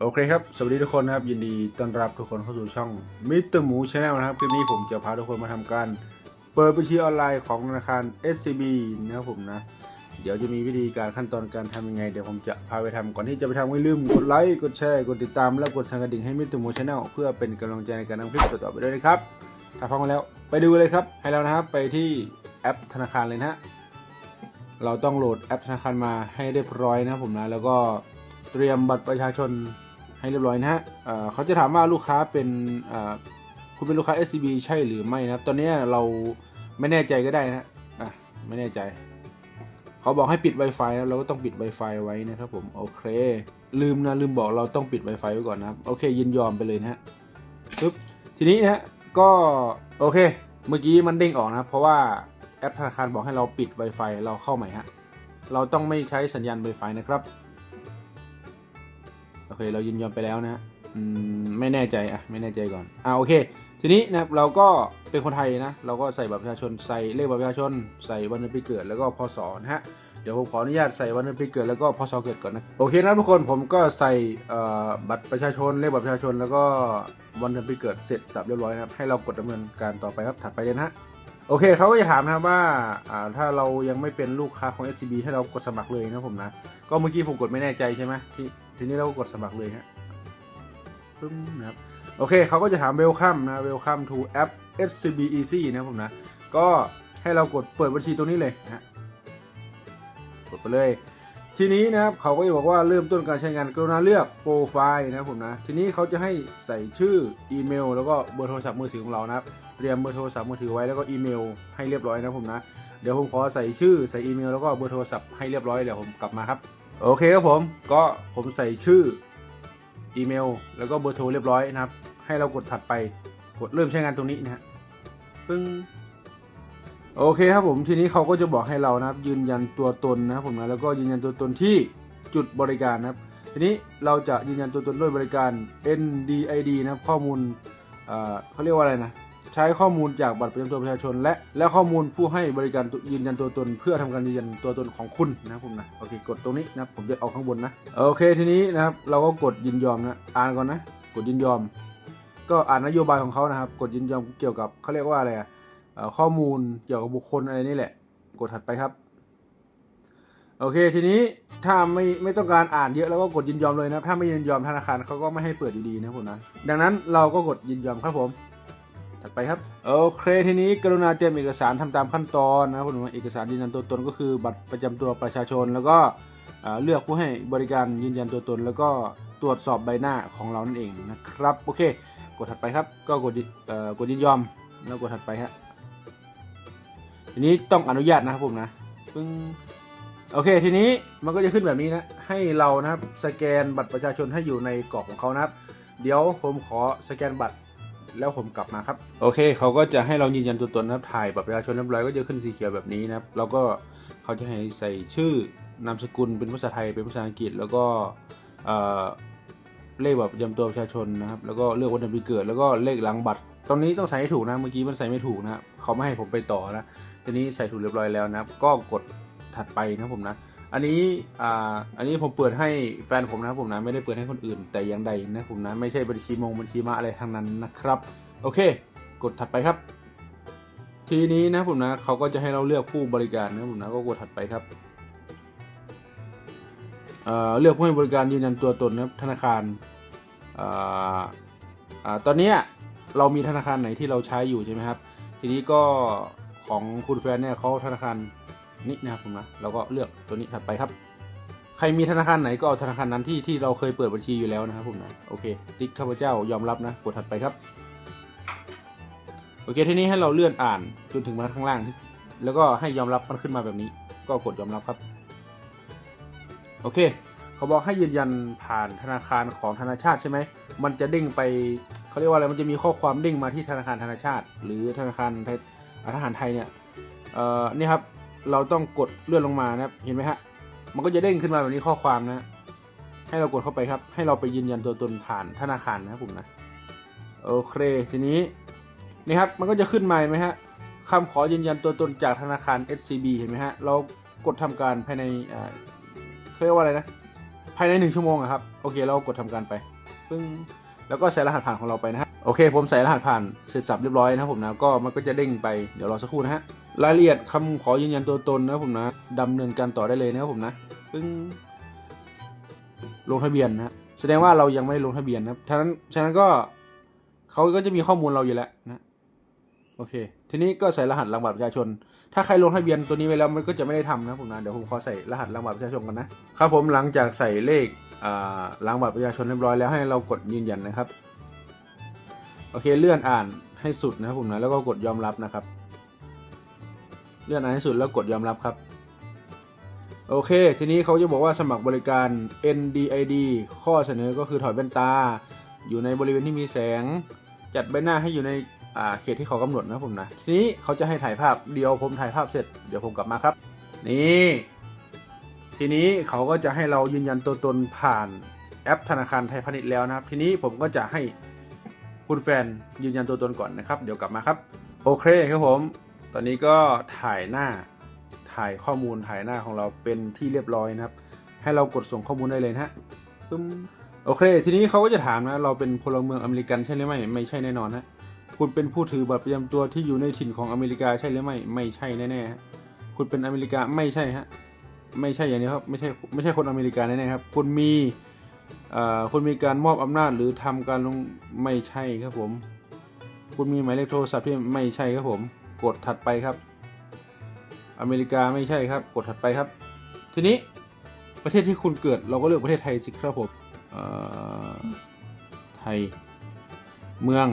โอเคครับ สวัสดีทุกคนนะครับ ยินดีต้อนรับทุกคนเข้าสู่ช่องมิสเตอร์หมูชาแนลนะครับ คลิปนี้ผมจะพาทุกคนมาทำการ เปิดบัญชีออนไลน์ของธนาคาร SCB นะครับผมนะ เดี๋ยวจะมีวิธีการขั้นตอนการทำยังไง เดี๋ยวผมจะพาไปทำก่อนที่จะไปทำไม่ลืมกดไลค์ กดแชร์ กดติดตาม และกดสั่นกระดิ่งให้มิสเตอร์หมูชาแนลเพื่อเป็นกำลังใจในการทำคลิปต่อๆไปด้วยนะครับ ถ้าพร้อมแล้วไปดูเลยครับ ให้เรานะครับไปที่แอปธนาคารเลยนะเราต้องโหลดแอปธนาคารมาให้เรียบร้อยนะผมนะ แล้วก็เตรียมบัตรประชาชน ให้เรียบร้อยนะฮะเขาจะถามว่าลูกค้าเป็นคุณเป็นลูกค้า SCB ใช่หรือไม่นะครับ ตอนนี้เราไม่แน่ใจก็ได้นะอะไม่แน่ใจ เขาบอกให้ปิด Wi-Fi แล้วเราก็ต้องปิด Wi-Fi ไว้นะครับผมโอเค ลืมนะลืมบอกเราต้องปิด Wi-Fi ไว้ก่อนนะครับ โอเค ยินยอมไปเลยนะฮะปึ๊บทีนี้นะฮะก็โอเค เมื่อกี้มันเด้งออกนะครับ เพราะว่าแอปธนาคารบอกให้เราปิด Wi-Fi เราเข้าใหม่ฮะเราต้องไม่ใช้สัญญาณ Wi-Fi นะครับ เคเรายินยอมไปแล้วนะฮะอืมไม่แน่ใจอะไม่แน่ใจก่อนอ่าโอเค ทีนี้นะครับเราก็เป็นคนไทยนะ เราก็ใส่บัตรประชาชนใส่เลขบัตรประชาชน ใส่วันเดือนปีเกิดแล้วก็พศนะฮะเดี๋ยวผมขออนุญาตใส่วันเดือนปีเกิดแล้วก็พศเกิดก่อนนะโอเคนะทุกคนผมก็ใส่บัตรประชาชนเลขบัตรประชาชน แล้วก็วันเดือนปีเกิดเสร็จสับเรียบร้อยครับให้เรากดดำเนินการต่อไปครับถัดไปเลยนะฮะ โอเคเขาก็จะถามนะครับว่าอ่า ถ้าเรายังไม่เป็นลูกค้าของ SCB ให้เรากดสมัครเลยนะผมนะ ก็เมื่อกี้ผมกดไม่แน่ใจใช่ไหมทีทีนี้เราก็กดสมัครเลยฮะปึ้มนะครับโอเคเขาก็จะถาม welcome นะ welcome to app SCB Easy นะผมนะ ก็ให้เรากดเปิดบัญชีตรงนี้เลยนะกดไปเลย ทีนี้นะครับเขาก็จะบอกว่าเริ่มต้นการใช้งานกรุณาเลือกโปรไฟล์นะครับผมนะ ทีนี้เขาจะให้ใส่ชื่ออีเมล แล้วก็เบอร์โทรศัพท์มือถือของเรานะครับ เตรียมเบอร์โทรศัพท์มือถือไว้แล้วก็อีเมลให้เรียบร้อยนะผมนะ เดี๋ยวผมขอใส่ชื่อใส่อีเมลแล้วก็เบอร์โทรศัพท์ให้เรียบร้อยเดี๋ยวผมกลับมาครับโอเคครับผมก็ผมใส่ชื่ออีเมล แล้วก็เบอร์โทรเรียบร้อยนะครับ ให้เรากดถัดไปกดเริ่มใช้งานตรงนี้นะฮะปึ้ง โอเคครับผมทีนี้เขาก็จะบอกให้เรานะครับ ยืนยันตัวตนนะครับผมนะแล้วก็ยืนยันตัวตนที่จุดบริการนะครับ ทีนี้เราจะยืนยันตัวตนด้วยบริการ NDID นะครับข้อมูลเขาเรียกว่าอะไรนะใช้ข้อมูลจากบัตรประจำตัวประชาชน และและข้อมูลผู้ให้บริการยืนยันตัวตน เพื่อทำการยืนยันตัวตนของคุณนะครับผมนะโอเคกดตรงนี้นะผมจะเอาข้างบนนะโอเคทีนี้นะครับเราก็กดยินยอมนะอ่านก่อนนะ กดยินยอม ก็อ่านนโยบายของเขานะครับ กดยินยอมเกี่ยวกับเขาเรียกว่าอะไรอะเอ่อ ข้อมูลเกี่ยวกับบุคคลอะไรนี่แหละ กดถัดไปครับ โอเคทีนี้ถ้าไม่ไม่ต้องการอ่านเยอะแล้วก็กดยินยอมเลยนะถ้าไม่ยินยอมธนาคารเขาก็ไม่ให้เปิดดีๆนะผมนะดังนั้นเราก็กดยินยอมครับผมถัดไปครับโอเคทีนี้กรุณาเตรียมเอกสารทำตามขั้นตอนนะครับผมเอกสารยืนยันตัวตนก็คือบัตรประจำตัวประชาชน แล้วก็เลือกผู้ให้บริการยืนยันตัวตน แล้วก็ตรวจสอบใบหน้าของเรานั่นเองนะครับโอเค กดถัดไปครับ ก็กดกดยินยอมแล้วกดถัดไปฮะ ทีนี้ต้องอนุญาตนะครับผมนะปึ้งโอเค ทีนี้มันก็จะขึ้นแบบนี้นะ ให้เรานะครับสแกนบัตรประชาชนให้อยู่ในกรอบของเขานะครับ เดี๋ยวผมขอสแกนบัตรแล้วผมกลับมาครับ โอเค เขาก็จะให้เรายืนยันตัวตนนะครับถ่ายบัตรประชาชนเรียบร้อยก็จะขึ้นสีเขียวแบบนี้นะครับ แล้วก็เขาจะให้ใส่ชื่อนามสกุลเป็นภาษาไทยเป็นภาษาอังกฤษ แล้วก็เลขแบบประจำตัวประชาชนนะครับ แล้วก็เลือกวันเดือนปีเกิด แล้วก็เลขหลังบัตรตรงนี้ต้องใส่ให้ถูกนะ เมื่อกี้มันใส่ไม่ถูกนะ เขาไม่ให้ผมไปต่อนะทีนี้ใส่ถูกเรียบร้อยแล้วนะครับ ก็กดถัดไปนะผมนะ อันนี้อ่าอันนี้ผมเปิดให้แฟนผมนะครับผมนะไม่ได้เปิดให้คนอื่น แต่อย่างใดนะผมนะไม่ใช่บัญชีมงบัญชีมาอะไรทั้งนั้นนะครับ โอเค กดถัดไปครับ ทีนี้นะผมนะเขาก็จะให้เราเลือกผู้บริการนะผมนะก็กดถัดไปครับเอ่อเลือกผู้ให้บริการยืนยันตัวตนนะครับธนาคารอ่ออ่าตอนนี้เรามีธนาคารไหนที่เราใช้อยู่ใช่ไหมครับ ทีนี้ก็ ของคุณแฟนเนี่ยเขาธนาคารนี้นะครับผมนะเราก็เลือกตัวนี้ถัดไปครับ ใครมีธนาคารไหนก็เอาธนาคารนั้นที่ที่เราเคยเปิดบัญชีอยู่แล้วนะครับผมนะโอเค ติ๊กข้าพเจ้ายอมรับนะกดถัดไปครับโอเคทีนี้ให้เราเลื่อนอ่านจนถึงมาข้างล่าง แล้วก็ให้ยอมรับมันขึ้นมาแบบนี้ ก็กดยอมรับครับ โอเค เขาบอกให้ยืนยันผ่านธนาคารของธนาชาติใช่ไหมมันจะเด้งไปเขาเรียกว่าอะไรมันจะมีข้อความเด้งมาที่ธนาคารธนาชาติ หรือธนาคารไทยอ่าทหารไทยเนี่ยเอ่อนี่ครับเราต้องกดเลื่อนลงมานะครับเห็นไหมฮะมันก็จะเด้งขึ้นมาแบบนี้ข้อความนะ ให้เรากดเข้าไปครับ ให้เราไปยืนยันตัวตนผ่านธนาคารนะครับผมนะโอเคทีนี้นี่ครับมันก็จะขึ้นมาไหมฮะคำขอยืนยันตัวตนจากธนาคาร SCB เห็นไหมฮะเรากดทำการภายในอ่าเขาเรียกว่าอะไรนะ ภายในหนึ่งชั่วโมงอะครับ โอเค เรากดทำการไป ปึ้ง แล้วก็ใส่รหัสผ่านของเราไปนะฮะโอเค ผมใส่รหัสผ่านเสร็จสับเรียบร้อยนะผมนะก็มันก็จะเด้งไปเดี๋ยวรอสักครู่นะฮะรายละเอียดคำขอยืนยันตัวตนนะผมนะดำเนินการต่อได้เลยนะครับผมนะปึ้งลงทะเบียนนะฮะแสดงว่าเรายังไม่ลงทะเบียนนะฉะนั้นฉะนั้นก็เขาก็จะมีข้อมูลเราอยู่แล้วนะ โอเค ทีนี้ก็ใส่รหัสรางวัลประชาชน ถ้าใครลงทะเบียนตัวนี้ไว้แล้วมันก็จะไม่ได้ทำนะผมนะ เดี๋ยวผมขอใส่รหัสรางวัลประชาชนกันนะ ครับผมหลังจากใส่เลขรางวัลประชาชนเรียบร้อยแล้วให้เรากดยืนยันนะครับ โอเคเลื่อนอ่านให้สุดนะครับผมนะ แล้วก็กดยอมรับนะครับ เลื่อนอ่านให้สุดแล้วกดยอมรับครับ โอเค ทีนี้เขาจะบอกว่าสมัครบริการ NDID ข้อเสนอก็คือถอดแว่นตา อยู่ในบริเวณที่มีแสง จัดใบหน้าให้อยู่ใน เขตที่เขากำหนดนะผมนะทีนี้เขาจะให้ถ่ายภาพเดียวผมถ่ายภาพเสร็จเดี๋ยวผมกลับมาครับ นี่ ทีนี้เขาก็จะให้เรายืนยันตัวตนผ่านแอปธนาคารไทยพาณิชย์แล้วนะครับ ทีนี้ผมก็จะให้คุณแฟนยืนยันตัวตนก่อนนะครับ เดี๋ยวกลับมาครับ โอเคครับผม ตอนนี้ก็ถ่ายหน้าถ่ายข้อมูลถ่ายหน้าของเราเป็นที่เรียบร้อยนะครับ ให้เรากดส่งข้อมูลได้เลยนะฮะปึ้มโอเค ทีนี้เขาก็จะถามนะ เราเป็นพลเมืองอเมริกันใช่หรือไม่ ไม่ใช่แน่นอนฮะ คุณเป็นผู้ถือบัตรประจำตัวที่อยู่ในถิ่นของอเมริกาใช่หรือไม่ ไม่ใช่แน่ๆฮะคุณเป็นอเมริกาไม่ใช่ฮะ ไม่ใช่อย่างนี้ครับ ไม่ใช่ไม่ใช่คนอเมริกาแน่ๆครับ คุณมีคุณมีการมอบอำนาจหรือทำการลงไม่ใช่ครับผม คุณมีหมายเลขโทรศัพท์ที่ไม่ใช่ครับผม กดถัดไปครับ อเมริกาไม่ใช่ครับ กดถัดไปครับ ทีนี้ประเทศที่คุณเกิดเราก็เลือกประเทศไทยสิครับผมไทย เมือง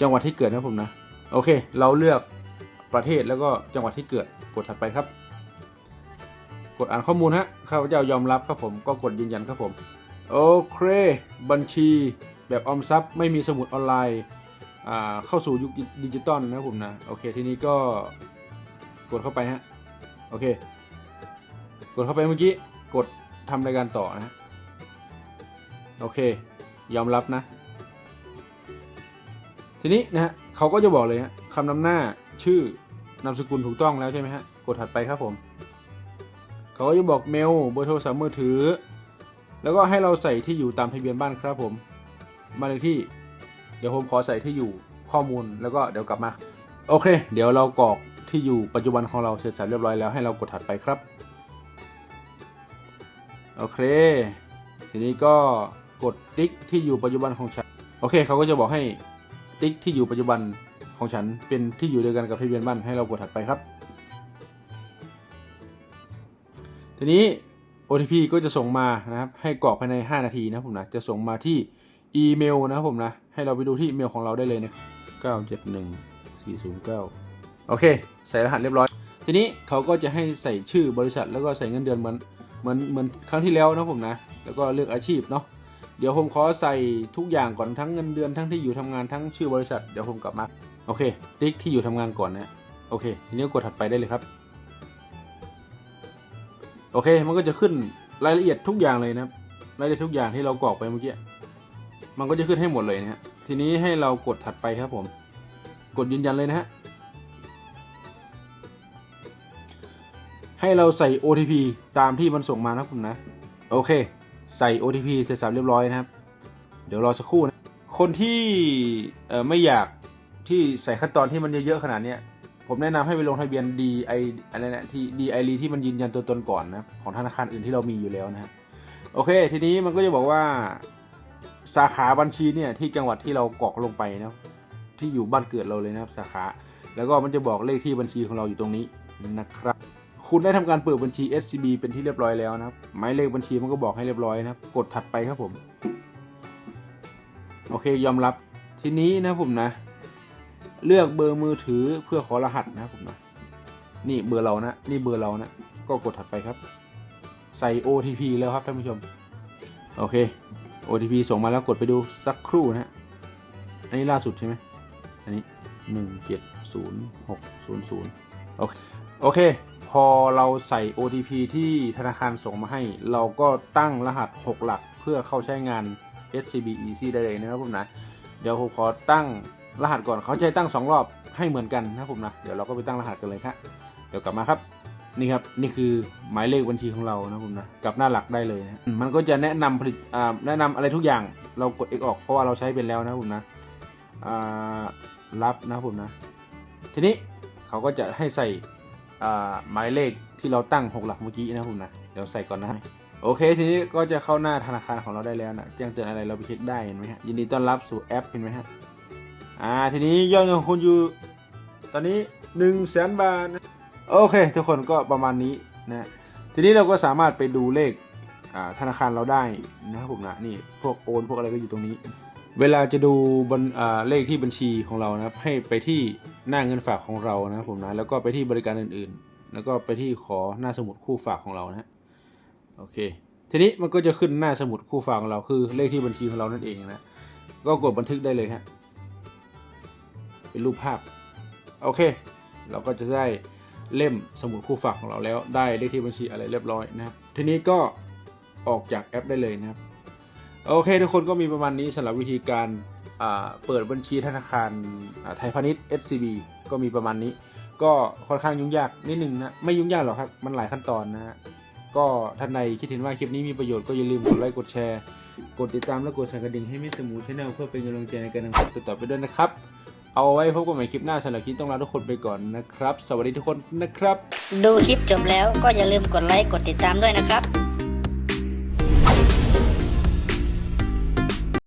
จังหวัดที่เกิดนะผมนะ โอเค เราเลือกประเทศแล้วก็จังหวัดที่เกิดกดถัดไปครับ กดอ่านข้อมูลฮะข้าพเจ้ายอมรับครับผมก็กดยืนยันครับผมโอเค บัญชีแบบออมทรัพย์ไม่มีสมุดออนไลน์เข้าสู่ยุคดิจิตอลนะผมนะโอเคทีนี้ก็กดเข้าไปฮะโอเค กดเข้าไปเมื่อกี้กดทำรายการต่อนะโอเค ยอมรับนะ ทีนี้นะฮะเขาก็จะบอกเลยฮะคำนำหน้าชื่อนามสกุลถูกต้องแล้วใช่ไหมฮะกดถัดไปครับผม เขาก็จะบอกเมลเบอร์โทรศัพท์มือถือ แล้วก็ให้เราใส่ที่อยู่ตามทะเบียนบ้านครับผมบ้าเลขที่ เดี๋ยวผมขอใส่ที่อยู่ข้อมูลแล้วก็เดี๋ยวกลับมา โอเค เดี๋ยวเรากรอกที่อยู่ปัจจุบันของเราเสร็จสรรเรียบร้อยแล้วให้เรากดถัดไปครับโอเค ทีนี้ก็กดติ๊กที่อยู่ปัจจุบันของฉัน โอเค เขาก็จะบอกให้ ติ๊กที่อยู่ปัจจุบันของฉันเป็นที่อยู่เดียวกันกับทะเบียนบ้านให้เรากดถัดไปครับ ทีนี้ OTP ก็จะส่งมานะครับ ให้กรอกภายใน 5 นาทีนะผมนะ จะส่งมาที่อีเมลนะครับผมนะ ให้เราไปดูที่อีเมลของเราได้เลยนะ971 409 โอเค ใส่รหัสเรียบร้อย ทีนี้เขาก็จะให้ใส่ชื่อบริษัทแล้วก็ใส่เงินเดือนเหมือนเหมือนเหมือนครั้งที่แล้วนะผมนะ แล้วก็เลือกอาชีพเนาะ เดี๋ยวผมขอใส่ทุกอย่างก่อนทั้งเงินเดือนทั้งที่อยู่ทำงานทั้งชื่อบริษัทเดี๋ยวผมกลับมาโอเค ติ๊กที่อยู่ทำงานก่อนนะโอเคทีนี้กดถัดไปได้เลยครับ โอเคมันก็จะขึ้นรายละเอียดทุกอย่างเลยนะครับรายละเอียดทุกอย่างที่เรากรอกไปเมื่อกี้มันก็จะขึ้นให้หมดเลยนะฮะทีนี้ให้เรากดถัดไปครับผม กดยืนยันเลยนะฮะให้เราใส่ OTP ตามที่มันส่งมานะครับผมนะ โอเค ใส่ OTP เสร็จสับเรียบร้อยนะครับ เดี๋ยวรอสักครู่นะ คนที่ไม่อยากที่ใส่ขั้นตอนที่มันเยอะๆขนาดนี้ผมแนะนำให้ไปลงทะเบียน DI อะไรนะที่ DI ที่มันยืนยันตัวตนก่อนนะของธนาคารอื่นที่เรามีอยู่แล้วนะฮะโอเค ทีนี้มันก็จะบอกว่าสาขาบัญชีเนี่ยที่จังหวัดที่เรากรอกลงไปนะที่อยู่บ้านเกิดเราเลยนะครับสาขา แล้วก็มันจะบอกเลขที่บัญชีของเราอยู่ตรงนี้นะครับ คุณได้ทำการเปิดบัญชี SCB เป็นที่เรียบร้อยแล้วนะครับหมายเลขบัญชีมันก็บอกให้เรียบร้อยนะครับ กดถัดไปครับผม โอเค ยอมรับทีนี้นะผมนะ เลือกเบอร์มือถือเพื่อขอรหัสนะผมนะนี่เบอร์เรานะ นี่เบอร์เรานะ ก็กดถัดไปครับ ใส่ OTP แล้วครับท่านผู้ชม โอเค OTP ส่งมาแล้วกดไปดูสักครู่นะอันนี้ล่าสุดใช่ไหมอันนี้หนึ่งเจ็ดศูนย์หกศูนย์ศูนย์โอเคโอเค อเราใส่ OTP ที่ธนาคารส่งมาให้ เราก็ตั้งรหัส 6 หลักเพื่อเข้าใช้งาน SCB Easy ได้เลยนะครับผมนะ เดี๋ยวผมขอตั้งรหัสก่อนเขาจะให้ตั้ง 2 รอบให้เหมือนกันนะครับผมนะ เดี๋ยวเราก็ไปตั้งรหัสกันเลยครับเดี๋ยวกลับมาครับ นี่ครับ นี่คือหมายเลขบัญชีของเรานะผมนะกับหน้าหลักได้เลยนะมันก็จะแนะนำผลิตแนะนำอะไรทุกอย่างเรากด X ออกเพราะว่าเราใช้เป็นแล้วนะผมนะรับนะผมนะ ทีนี้เขาก็จะให้ใส่ หมายเลขที่เราตั้งหกหลักเมื่อกี้นะผมนะ เดี๋ยวใส่ก่อนนะโอเค ทีนี้ก็จะเข้าหน้าธนาคารของเราได้แล้วนะแจ้งเตือนอะไรเราไปเช็คได้เห็นไหมฮะยินดีต้อนรับสู่แอปเห็นไหมฮะอ่าทีนี้ยอดเงินของคุณอยู่ตอนนี้1นึ่งแสนบาทนะโอเค ทุกคนก็ประมาณนี้นะทีนี้เราก็สามารถไปดูเลขอ่าธนาคารเราได้นะครับผมนะนี่พวกโอนพวกอะไรก็อยู่ตรงนี้ เวลาจะดูบนเลขที่บัญชีของเรานะครับ ให้ไปที่หน้าเงินฝากของเรานะครับผมนะแล้วก็ไปที่บริการอื่นๆ แล้วก็ไปที่ขอหน้าสมุดคู่ฝากของเรานะฮะโอเค ทีนี้มันก็จะขึ้นหน้าสมุดคู่ฝากของเราคือเลขที่บัญชีของเรานั่นเองนะก็กดบันทึกได้เลยฮะเป็นรูปภาพโอเค เราก็จะได้เล่มสมุดคู่ฝากของเราแล้ว ได้เลขที่บัญชีอะไรเรียบร้อยนะครับทีนี้ก็ออกจากแอปได้เลยนะครับ โอเค ทุกคนก็มีประมาณนี้สำหรับวิธีการเปิดบัญชีธนาคารไทยพาณิชย์ SCB ก็มีประมาณนี้ ก็ค่อนข้างยุ่งยากนิดนึงนะ ไม่ยุ่งยากหรอกครับ มันหลายขั้นตอนนะฮะก็ท่านใดคิดเห็นว่าคลิปนี้มีประโยชน์ก็อย่าลืมกดไลค์กดแชร์ กดติดตามและกดสั่นกระดิ่งให้มิสเตอร์มูชาแนลเพื่อเป็นกำลังใจในการทำคลิปต่อไปด้วยนะครับ เอาไว้พบกันใหม่คลิปหน้าสำหรับคลิปต้องลาทุกคนไปก่อนนะครับ สวัสดีทุกคนนะครับ ดูคลิปจบแล้วก็อย่าลืมกดไลค์กดติดตามด้วยนะครับ